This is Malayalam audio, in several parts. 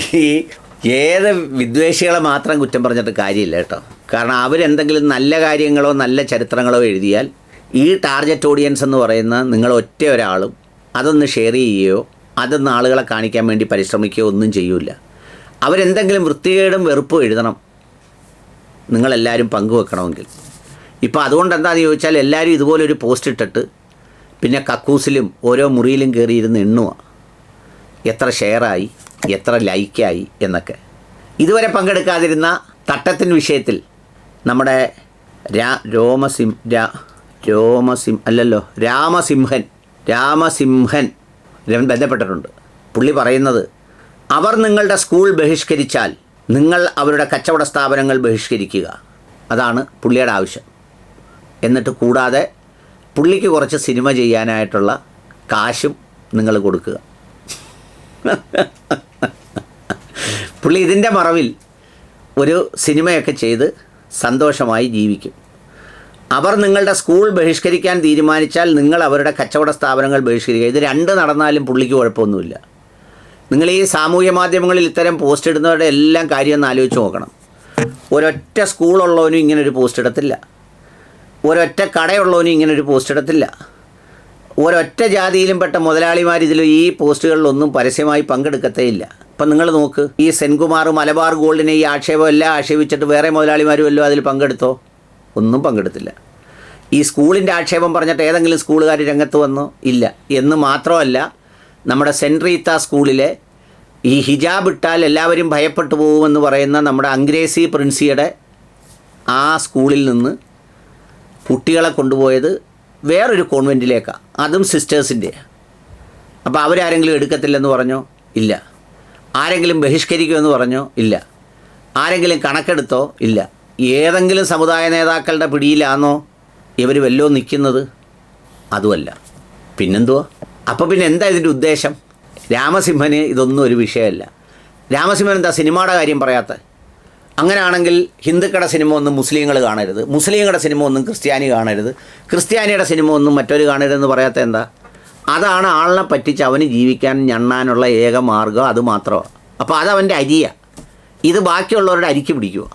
ഈ ഏത് വിദ്വേഷികളെ മാത്രം കുറ്റം പറഞ്ഞിട്ട് കാര്യമില്ല കേട്ടോ. കാരണം അവരെന്തെങ്കിലും നല്ല കാര്യങ്ങളോ നല്ല ചരിത്രങ്ങളോ എഴുതിയാൽ ഈ ടാർഗറ്റ് ഓഡിയൻസ് എന്ന് പറയുന്ന നിങ്ങൾ ഒറ്റ ഒരാളും അതൊന്ന് ഷെയർ ചെയ്യുകയോ അതൊന്ന് ആളുകളെ കാണിക്കാൻ വേണ്ടി പരിശ്രമിക്കുകയോ ഒന്നും ചെയ്യൂല. അവരെന്തെങ്കിലും വൃത്തികേടും വെറുപ്പും എഴുതണം. നിങ്ങളെല്ലാവരും പങ്കുവെക്കണമെങ്കിൽ. ഇപ്പോൾ അതുകൊണ്ട് എന്താണെന്ന് ചോദിച്ചാൽ എല്ലാവരും ഇതുപോലൊരു പോസ്റ്റ് ഇട്ടിട്ട് പിന്നെ കക്കൂസിലും ഓരോ മുറിയിലും കയറിയിരുന്ന് എണ്ണുക എത്ര ഷെയറായി എത്ര ലൈക്കായി എന്നൊക്കെ. ഇതുവരെ പങ്കെടുക്കാതിരുന്ന തട്ടത്തിൻ വിഷയത്തിൽ നമ്മുടെ രാ രോമസിം രാ രോമസിം അല്ലല്ലോ രാമസിംഹൻ രാമസിംഹൻ ബന്ധപ്പെട്ടിട്ടുണ്ട്. പുള്ളി പറയുന്നത് അവർ നിങ്ങളുടെ സ്കൂൾ ബഹിഷ്കരിച്ചാൽ നിങ്ങൾ അവരുടെ കച്ചവട സ്ഥാപനങ്ങൾ ബഹിഷ്കരിക്കുക. അതാണ് പുള്ളിയുടെ ആവശ്യം. എന്നിട്ട് കൂടാതെ പുള്ളിക്ക് കുറച്ച് സിനിമ ചെയ്യാനായിട്ടുള്ള കാശും നിങ്ങൾ കൊടുക്കുക. പുള്ളി ഇതിന്റെ മറവിൽ ഒരു സിനിമയൊക്കെ ചെയ്ത് സന്തോഷമായി ജീവിക്കും. അവർ നിങ്ങളുടെ സ്കൂൾ ബഹിഷ്കരിക്കാൻ തീരുമാനിച്ചാൽ നിങ്ങൾ അവരുടെ കച്ചവട സ്ഥാപനങ്ങൾ ബഹിഷ്കരിക്കുക. ഇത് രണ്ട് നടന്നാലും പുള്ളിക്ക് കുഴപ്പമൊന്നുമില്ല. നിങ്ങൾ ഈ സാമൂഹ്യ മാധ്യമങ്ങളിൽ ഇത്തരം പോസ്റ്റ് ഇടുന്നവരുടെ എല്ലാം കാര്യം ഒന്ന് ആലോചിച്ച് നോക്കണം. ഒരൊറ്റ സ്കൂളുള്ളവനും ഇങ്ങനൊരു പോസ്റ്റ് ഇടത്തില്ല. ഒരൊറ്റ കടയുള്ളവനും ഇങ്ങനൊരു പോസ്റ്റ് ഇടത്തില്ല. ഒരൊറ്റ ജാതിയിലും പെട്ട മുതലാളിമാർ ഇതിൽ ഈ പോസ്റ്റുകളിലൊന്നും പരസ്യമായി പങ്കെടുക്കത്തേയില്ല. ഇപ്പം നിങ്ങൾ നോക്ക് ഈ സെൻകുമാർ മലബാർ ഗോൾഡിനെ ഈ ആക്ഷേപം എല്ലാം ആക്ഷേപിച്ചിട്ട് വേറെ മുതലാളിമാരും വല്ലതും അതിൽ പങ്കെടുത്തോ? ഒന്നും പങ്കെടുത്തില്ല. ഈ സ്കൂളിന്റെ ആക്ഷേപം പറഞ്ഞിട്ട് ഏതെങ്കിലും സ്കൂളുകാർ രംഗത്ത് വന്നോ? ഇല്ല. എന്ന് മാത്രമല്ല നമ്മുടെ സെൻട്രീത്ത സ്കൂളിലെ ഈ ഹിജാബ് ഇട്ടാൽ എല്ലാവരും ഭയപ്പെട്ടു പോകുമെന്ന് പറയുന്ന നമ്മുടെ അംഗ്രേസി പ്രിൻസിയുടെ ആ സ്കൂളിൽ നിന്ന് കുട്ടികളെ കൊണ്ടുപോയത് വേറൊരു കോൺവെന്റിലേക്കാണ് അതും സിസ്റ്റേഴ്സിന്റെ അപ്പോൾ അവരാരെങ്കിലും എടുക്കത്തില്ലെന്ന് പറഞ്ഞോ? ഇല്ല. ആരെങ്കിലും ബഹിഷ്കരിക്കുമെന്ന് പറഞ്ഞോ? ഇല്ല. ആരെങ്കിലും കണക്കെടുത്തോ? ഇല്ല. ഏതെങ്കിലും സമുദായ നേതാക്കളുടെ പിടിയിലാണോ ഇവർ വല്ലോ നിൽക്കുന്നത് അതുമല്ല. പിന്നെന്തുവാ? അപ്പോൾ പിന്നെ എന്താ ഇതിന്റെ ഉദ്ദേശം? രാമസിംഹന് ഇതൊന്നും ഒരു വിഷയമല്ല. രാമസിംഹൻ എന്താ സിനിമയുടെ കാര്യം പറയാത്ത? അങ്ങനെയാണെങ്കിൽ ഹിന്ദുക്കളുടെ സിനിമ ഒന്നും മുസ്ലിങ്ങൾ കാണരുത്. മുസ്ലിങ്ങളുടെ സിനിമ ഒന്നും ക്രിസ്ത്യാനി കാണരുത്. ക്രിസ്ത്യാനിയുടെ സിനിമ ഒന്നും മറ്റൊരു കാണരുതെന്ന് പറയാത്ത എന്താ? അതാണ് ആളിനെ പറ്റിച്ച് അവന് ജീവിക്കാൻ ഞണ്ണാനുള്ള ഏക മാർഗം അത് മാത്രമാണ് അപ്പോൾ അതവന്റെ അരിയ. ഇത് ബാക്കിയുള്ളവരുടെ അരിക്ക് പിടിക്കുക.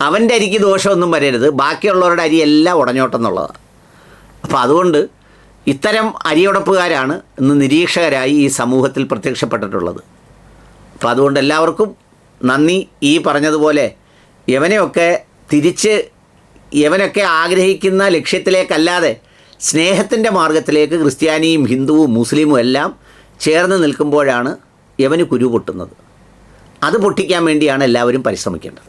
അവന്റെ അരിക്ക് ദോഷമൊന്നും വരരുത്. ബാക്കിയുള്ളവരുടെ അരി എല്ലാം ഉടഞ്ഞോട്ടെന്നുള്ളതാണ് അപ്പോൾ അതുകൊണ്ട് ഇത്തരം അരിയുടപ്പുകാരാണ് ഇന്ന് നിരീക്ഷകരായി ഈ സമൂഹത്തിൽ പ്രത്യക്ഷപ്പെട്ടിട്ടുള്ളത്. അപ്പോൾ അതുകൊണ്ട് എല്ലാവർക്കും നന്ദി. ഈ പറഞ്ഞതുപോലെ യവനെയൊക്കെ തിരിച്ച് യവനൊക്കെ ആഗ്രഹിക്കുന്ന ലക്ഷ്യത്തിലേക്കല്ലാതെ സ്നേഹത്തിന്റെ മാർഗത്തിലേക്ക് ക്രിസ്ത്യാനിയും ഹിന്ദുവും മുസ്ലിമും എല്ലാം ചേർന്ന് നിൽക്കുമ്പോഴാണ് യവന് കുരു പൊട്ടുന്നത്. അത് പൊട്ടിക്കാൻ വേണ്ടിയാണ് എല്ലാവരും പരിശ്രമിക്കേണ്ടത്.